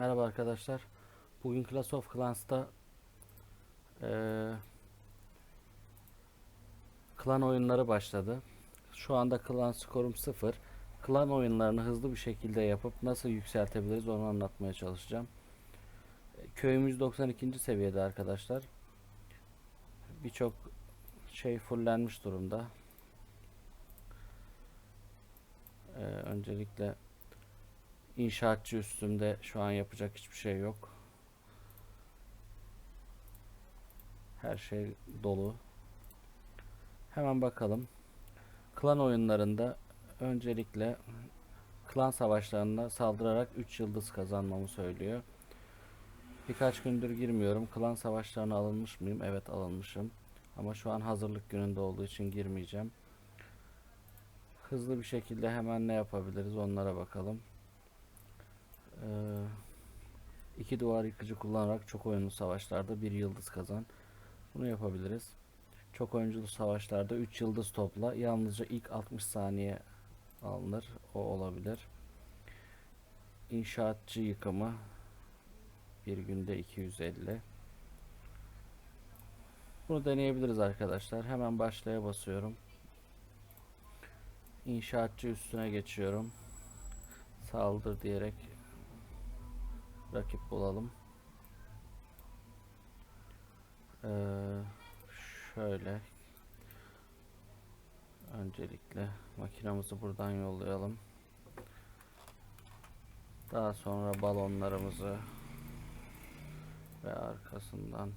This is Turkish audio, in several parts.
Merhaba arkadaşlar. Bugün Clash of Clans'ta eee, klan oyunları başladı. Şu anda klan skorum 0. Klan oyunlarını hızlı bir şekilde yapıp nasıl yükseltebiliriz onu anlatmaya çalışacağım. E, Köyümüz 92. seviyede arkadaşlar. Birçok şey fullenmiş durumda. Eee, öncelikle İnşaatçı üstümde şu an yapacak hiçbir şey yok. Her şey dolu. Hemen bakalım. Klan oyunlarında öncelikle klan savaşlarında saldırarak 3 yıldız kazanmamı söylüyor. Birkaç gündür girmiyorum. Klan savaşlarına alınmış mıyım? Evet alınmışım. Ama şu an hazırlık gününde olduğu için girmeyeceğim. Hızlı bir şekilde hemen ne yapabiliriz onlara bakalım. Ee, iki duvar yıkıcı kullanarak çok oyunlu savaşlarda bir yıldız kazan. Bunu yapabiliriz. Çok oyunculu savaşlarda 3 yıldız topla. Yalnızca ilk 60 saniye alınır. O olabilir. İnşaatçı yıkımı bir günde 250. Bunu deneyebiliriz arkadaşlar. Hemen başlaya basıyorum. İnşaatçı üstüne geçiyorum. Saldır diyerek rakip bulalım. Ee, şöyle öncelikle makinamızı buradan yollayalım. Daha sonra balonlarımızı ve arkasından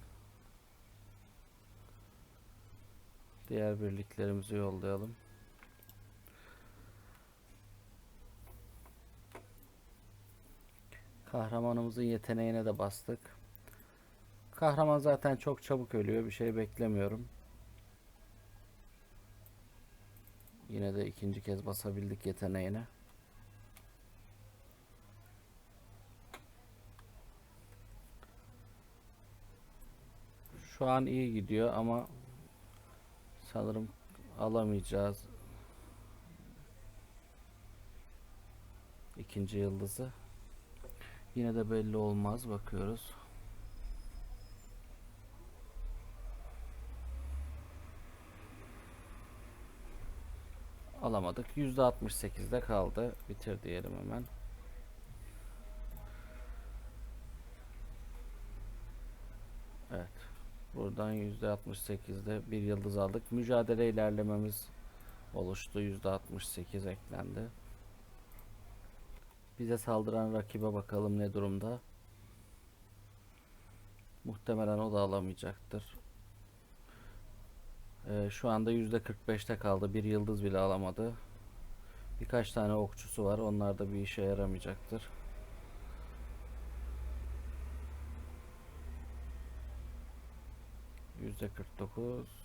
diğer birliklerimizi yollayalım. Kahramanımızın yeteneğine de bastık. Kahraman zaten çok çabuk ölüyor. Bir şey beklemiyorum. Yine de ikinci kez basabildik yeteneğine. Şu an iyi gidiyor ama sanırım alamayacağız ikinci yıldızı. Yine de belli olmaz. Bakıyoruz. Alamadık. %68'de kaldı. Bitir diyelim hemen. Evet. Buradan %68'de bir yıldız aldık. Mücadele ilerlememiz oluştu. %68 eklendi. Bize saldıran rakibe bakalım ne durumda. Muhtemelen o da alamayacaktır. Ee, şu anda %45'te kaldı. Bir yıldız bile alamadı. Birkaç tane okçusu var. Onlar da bir işe yaramayacaktır. %49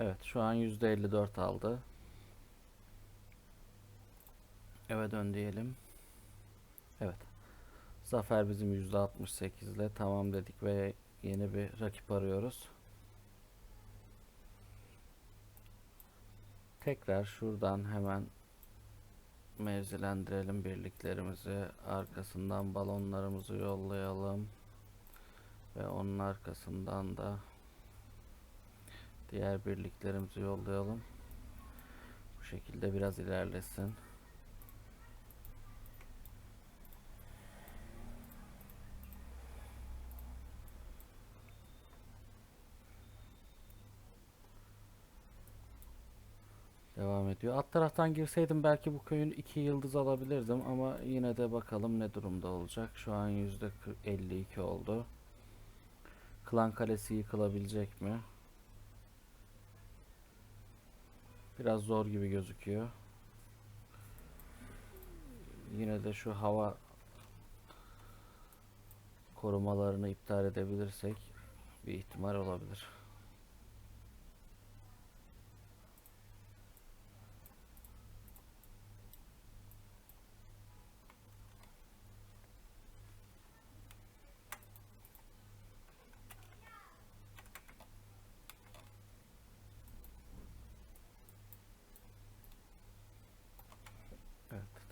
Evet şu an %54 aldı. Evet ön diyelim. Evet. Zafer bizim %68 ile tamam dedik ve yeni bir rakip arıyoruz. Tekrar şuradan hemen mevzilendirelim birliklerimizi. Arkasından balonlarımızı yollayalım. Ve onun arkasından da Diğer birliklerimizi yollayalım. Bu şekilde biraz ilerlesin. Devam ediyor. Alt taraftan girseydim belki bu köyün iki yıldız alabilirdim ama yine de bakalım ne durumda olacak. Şu an yüzde 52 oldu. Klan kalesi yıkılabilecek mi? Biraz zor gibi gözüküyor. Yine de şu hava korumalarını iptal edebilirsek bir ihtimal olabilir.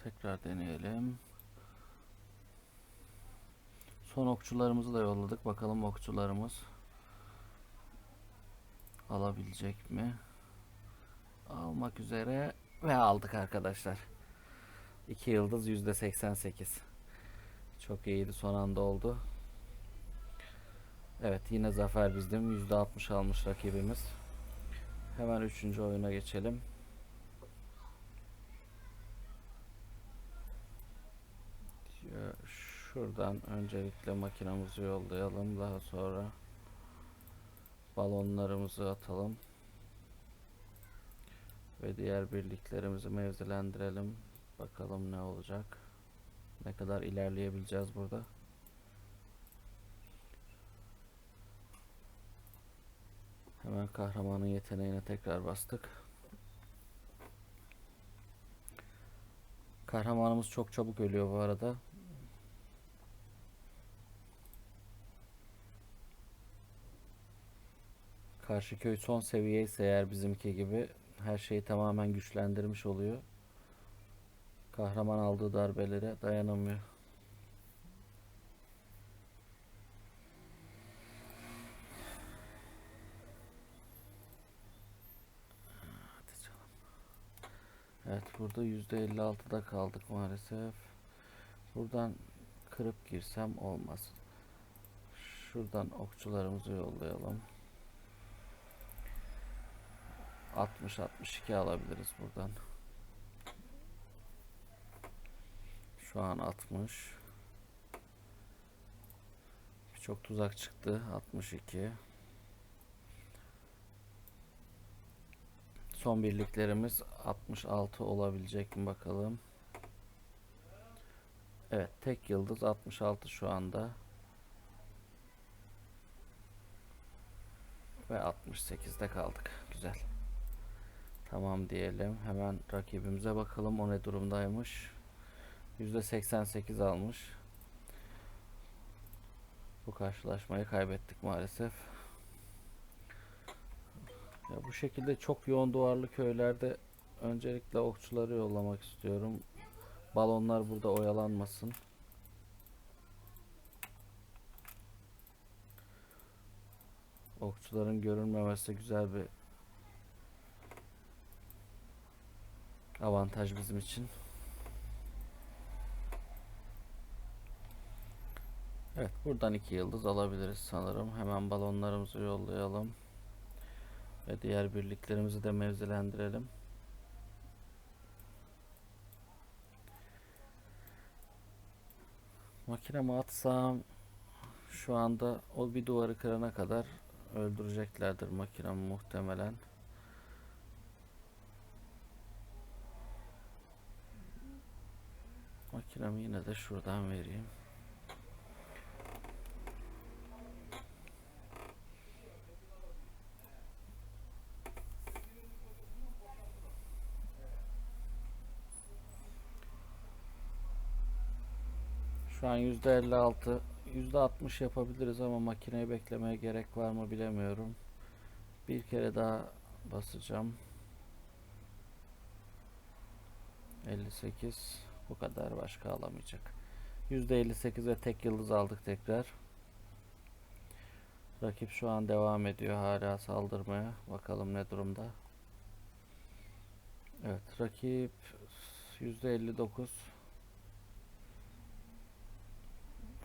Tekrar deneyelim. Son okçularımızı da yolladık. Bakalım okçularımız alabilecek mi? Almak üzere ve aldık arkadaşlar. 2 yıldız yüzde 88. Çok iyiydi son anda oldu. Evet yine zafer. Yüzde 60 almış rakibimiz. Hemen üçüncü oyuna geçelim. Şuradan öncelikle makinamızı yollayalım. Daha sonra balonlarımızı atalım. Ve diğer birliklerimizi mevzilendirelim. Bakalım ne olacak. Ne kadar ilerleyebileceğiz burada. Hemen kahramanın yeteneğine tekrar bastık. Kahramanımız çok çabuk ölüyor bu arada. Karşı köy son seviye ise eğer bizimki gibi her şeyi tamamen güçlendirmiş oluyor. Kahraman aldığı darbelere dayanamıyor. Evet burada %56'da kaldık maalesef. Buradan kırıp girsem olmaz. Şuradan okçularımızı yollayalım. 60-62 alabiliriz buradan. Şu an 60. Çok tuzak çıktı. 62. Son birliklerimiz 66 olabilecek mi bakalım. Evet tek yıldız 66 şu anda. Ve 68'de kaldık. Güzel. Tamam diyelim. Hemen rakibimize bakalım o ne durumdaymış. %88 almış. Bu karşılaşmayı kaybettik maalesef. Ya bu şekilde çok yoğun duvarlı köylerde öncelikle okçuları yollamak istiyorum. Balonlar burada oyalanmasın. Okçuların görünmemesi güzel bir avantaj bizim için. Evet buradan iki yıldız alabiliriz sanırım. Hemen balonlarımızı yollayalım. Ve diğer birliklerimizi de mevzilendirelim. Makinemi atsam şu anda o bir duvarı kırana kadar öldüreceklerdir makinamı muhtemelen. Makinamı yine de şuradan vereyim. Şu an %56 %60 yapabiliriz ama makineyi beklemeye gerek var mı bilemiyorum. Bir kere daha basacağım. 58 bu kadar başka alamayacak. %58'e tek yıldız aldık tekrar. Rakip şu an devam ediyor hala saldırmaya. Bakalım ne durumda. Evet rakip %59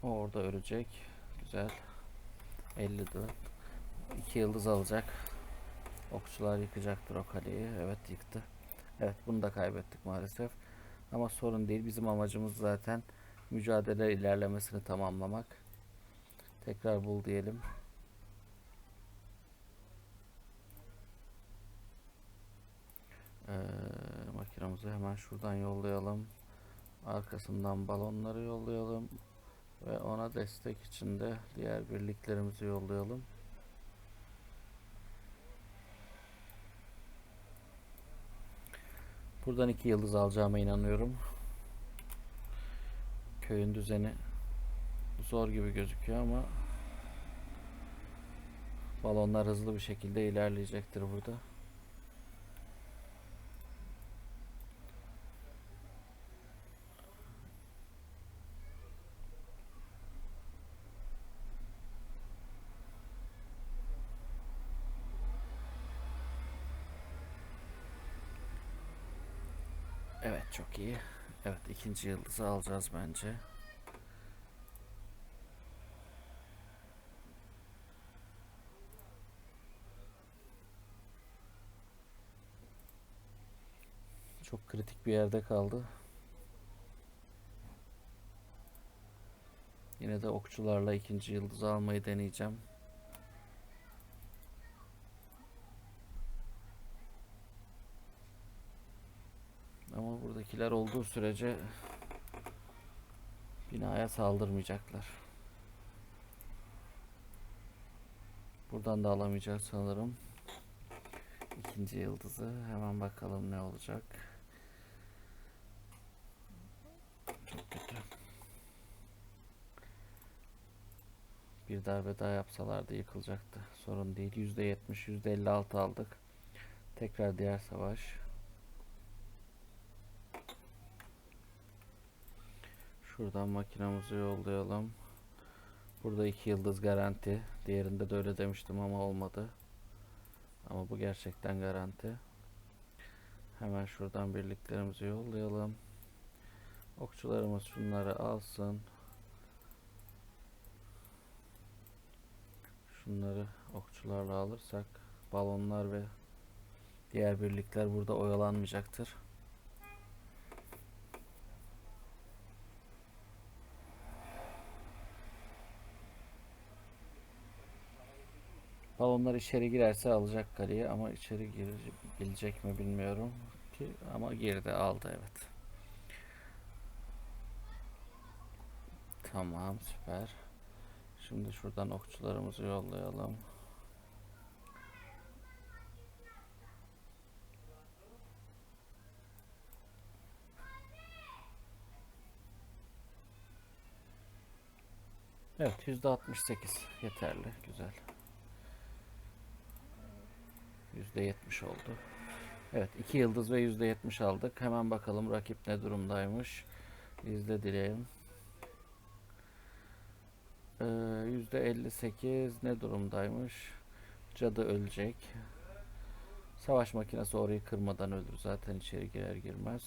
O orada ölecek. Güzel. 54. 2 yıldız alacak. Okçular yıkacaktır o kaleyi. Evet yıktı. Evet bunu da kaybettik maalesef. Ama sorun değil. Bizim amacımız zaten mücadele ilerlemesini tamamlamak. Tekrar bul diyelim. Ee, makinamızı hemen şuradan yollayalım. Arkasından balonları yollayalım. Ve ona destek için de diğer birliklerimizi yollayalım. Buradan iki yıldız alacağıma inanıyorum. Köyün düzeni zor gibi gözüküyor ama balonlar hızlı bir şekilde ilerleyecektir burada. Evet çok iyi. Evet ikinci yıldızı alacağız bence. Çok kritik bir yerde kaldı. Yine de okçularla ikinci yıldızı almayı deneyeceğim. Ama buradakiler olduğu sürece binaya saldırmayacaklar. Buradan da alamayacağız sanırım. İkinci yıldızı. Hemen bakalım ne olacak. Çok kötü. Bir darbe daha yapsalardı yıkılacaktı. Sorun değil. %70, %56 aldık. Tekrar diğer savaş. Şuradan makinamızı yollayalım. Burada iki yıldız garanti. Diğerinde de öyle demiştim ama olmadı. Ama bu gerçekten garanti. Hemen şuradan birliklerimizi yollayalım. Okçularımız şunları alsın. Şunları okçularla alırsak balonlar ve diğer birlikler burada oyalanmayacaktır. Balonlar içeri girerse alacak kaleyi ama içeri girecek, mi bilmiyorum ki ama girdi aldı evet. Tamam süper. Şimdi şuradan okçularımızı yollayalım. Evet %68 yeterli güzel. %70 oldu. Evet 2 yıldız ve %70 aldık. Hemen bakalım rakip ne durumdaymış. İzle dileyelim. Ee, %58 ne durumdaymış? Cadı ölecek. Savaş makinesi orayı kırmadan ölür. Zaten içeri girer girmez.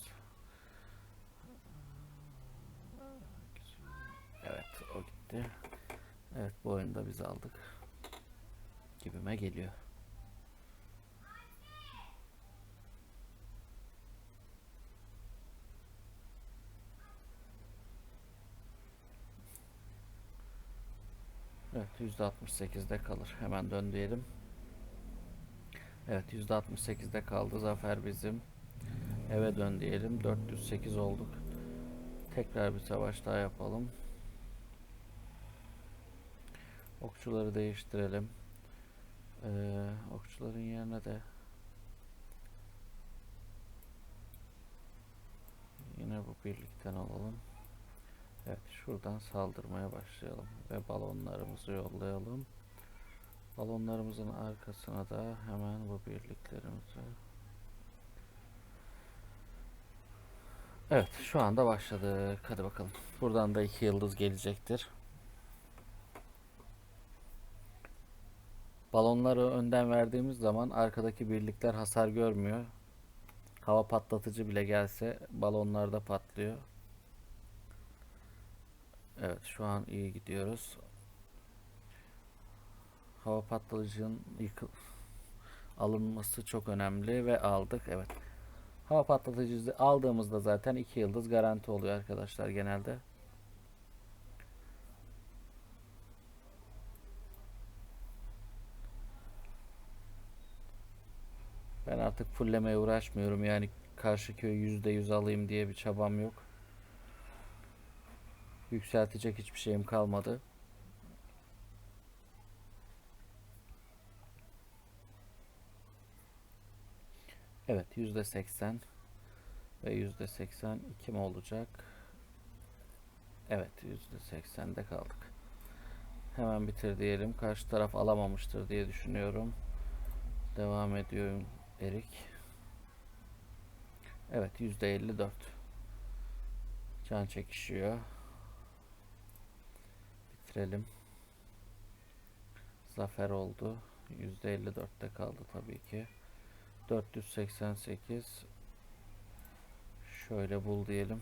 Evet o gitti. Evet bu oyunda biz aldık. Gibime geliyor. Evet %68'de kalır. Hemen dön diyelim. Evet %68'de kaldı. Zafer bizim. Eve dön diyelim. 408 olduk. Tekrar bir savaş daha yapalım. Okçuları değiştirelim. Ee, okçuların yerine de yine bu birlikten alalım. Evet şuradan saldırmaya başlayalım ve balonlarımızı yollayalım. Balonlarımızın arkasına da hemen bu birliklerimizi Evet şu anda başladık. Hadi bakalım. Buradan da iki yıldız gelecektir. Balonları önden verdiğimiz zaman arkadaki birlikler hasar görmüyor. Hava patlatıcı bile gelse balonlarda patlıyor. Evet şu an iyi gidiyoruz. Hava patlayıcının yıkıl alınması çok önemli ve aldık. Evet. Hava patlatıcısı aldığımızda zaten 2 yıldız garanti oluyor arkadaşlar genelde. Ben artık fulllemeye uğraşmıyorum. Yani karşı köyü %100 alayım diye bir çabam yok. Yükseltecek hiçbir şeyim kalmadı. Evet yüzde seksen ve yüzde seksen iki mi olacak? Evet yüzde seksende kaldık. Hemen bitir diyelim. Karşı taraf alamamıştır diye düşünüyorum. Devam ediyorum Erik. Evet yüzde elli dört. Can çekişiyor. Bitirelim. Zafer oldu. yüzde elli dörtte kaldı tabii ki. 488 Şöyle bul diyelim.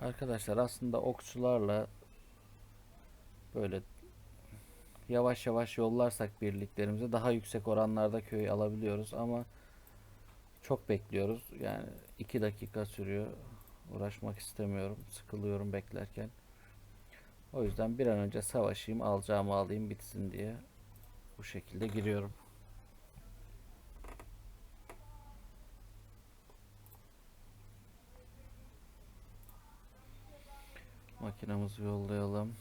Arkadaşlar aslında okçularla böyle yavaş yavaş yollarsak birliklerimizi daha yüksek oranlarda köy alabiliyoruz ama çok bekliyoruz. Yani 2 dakika sürüyor. Uğraşmak istemiyorum. Sıkılıyorum beklerken. O yüzden bir an önce savaşayım, alacağımı alayım bitsin diye bu şekilde giriyorum. Makinamızı yollayalım.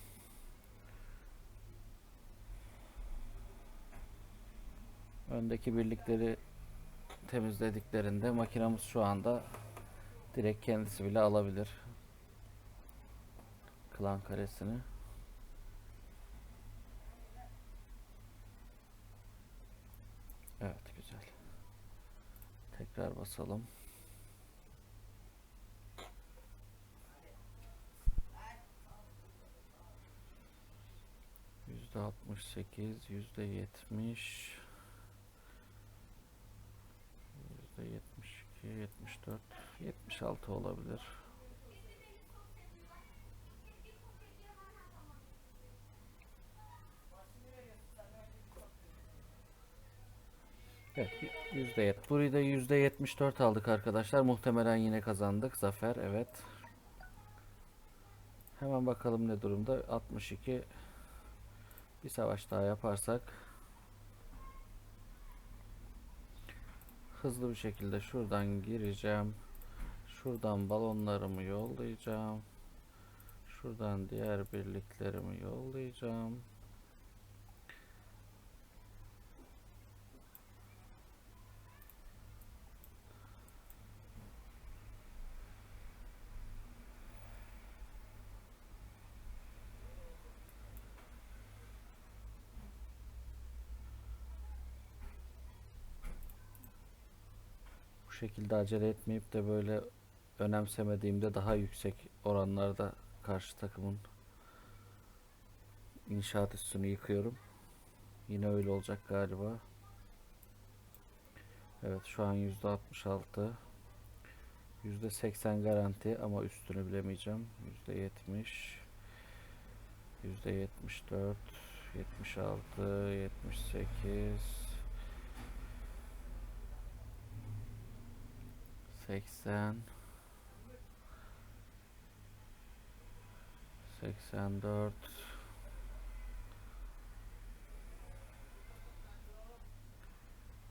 Öndeki birlikleri temizlediklerinde makinamız şu anda direkt kendisi bile alabilir. Klan karesini. Evet güzel. Tekrar basalım. Yüzde altmış sekiz, yüzde yetmiş, yüzde yetmiş iki, yetmiş dört, yetmiş altı olabilir. Evet, yüzde yet. Burayı da yüzde yetmiş dört aldık arkadaşlar. Muhtemelen yine kazandık. Zafer, evet. Hemen bakalım ne durumda. 62 bir savaş daha yaparsak hızlı bir şekilde şuradan gireceğim. Şuradan balonlarımı yollayacağım. Şuradan diğer birliklerimi yollayacağım. Şekilde acele etmeyip de böyle önemsemediğimde daha yüksek oranlarda karşı takımın inşaat üstünü yıkıyorum. Yine öyle olacak galiba. Evet şu an yüzde 66 yüzde 80 garanti ama üstünü bilemeyeceğim. Yüzde 70 yüzde 74 76 78 80 84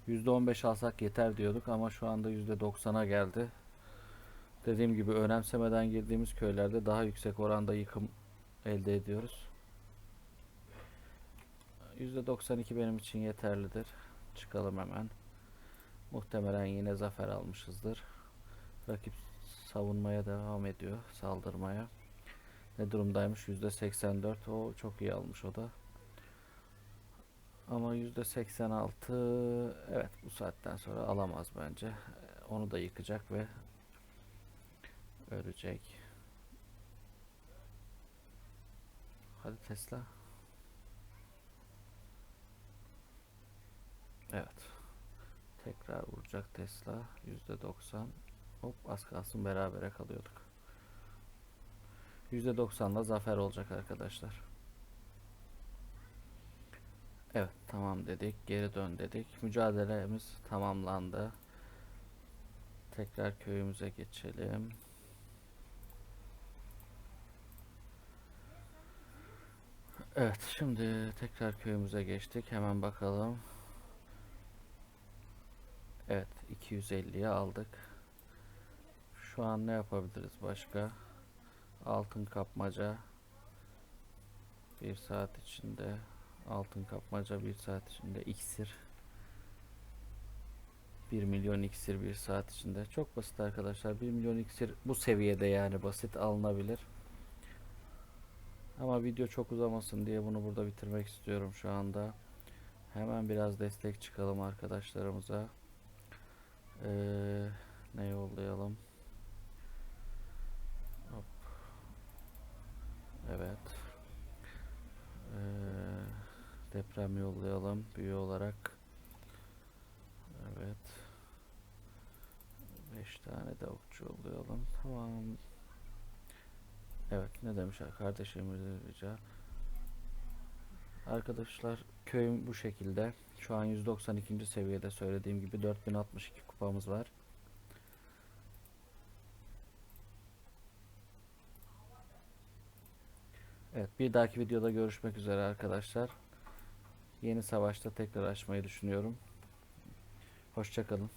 %15 alsak yeter diyorduk ama şu anda %90'a geldi. Dediğim gibi önemsemeden girdiğimiz köylerde daha yüksek oranda yıkım elde ediyoruz. %92 benim için yeterlidir. Çıkalım hemen. Muhtemelen yine zafer almışızdır. Rakip savunmaya devam ediyor, saldırmaya. Ne durumdaymış? %84. O çok iyi almış o da. Ama %86 evet bu saatten sonra alamaz bence. Onu da yıkacak ve ölecek. Hadi Tesla. Evet. Tekrar vuracak Tesla. %90. Hop az kalsın berabere kalıyorduk. %90'la zafer olacak arkadaşlar. Evet tamam dedik. Geri dön dedik. Mücadelemiz tamamlandı. Tekrar köyümüze geçelim. Evet şimdi tekrar köyümüze geçtik. Hemen bakalım. Evet 250'ye aldık. Şu an ne yapabiliriz başka? Altın kapmaca. Bir saat içinde. Altın kapmaca bir saat içinde. iksir. 1 milyon iksir bir saat içinde. Çok basit arkadaşlar. 1 milyon iksir bu seviyede yani basit alınabilir. Ama video çok uzamasın diye bunu burada bitirmek istiyorum şu anda. Hemen biraz destek çıkalım arkadaşlarımıza. Ee, ne yollayalım? Hop. Evet. Ee, Deprem yollayalım büyü olarak. Evet. 5 tane de okçu yollayalım. Tamam. Evet ne demişler kardeşimiz rica. Arkadaşlar köyüm bu şekilde. Şu an 192. seviyede söylediğim gibi 4062 kupamız var. Evet bir dahaki videoda görüşmek üzere arkadaşlar. Yeni savaşta tekrar açmayı düşünüyorum. Hoşçakalın.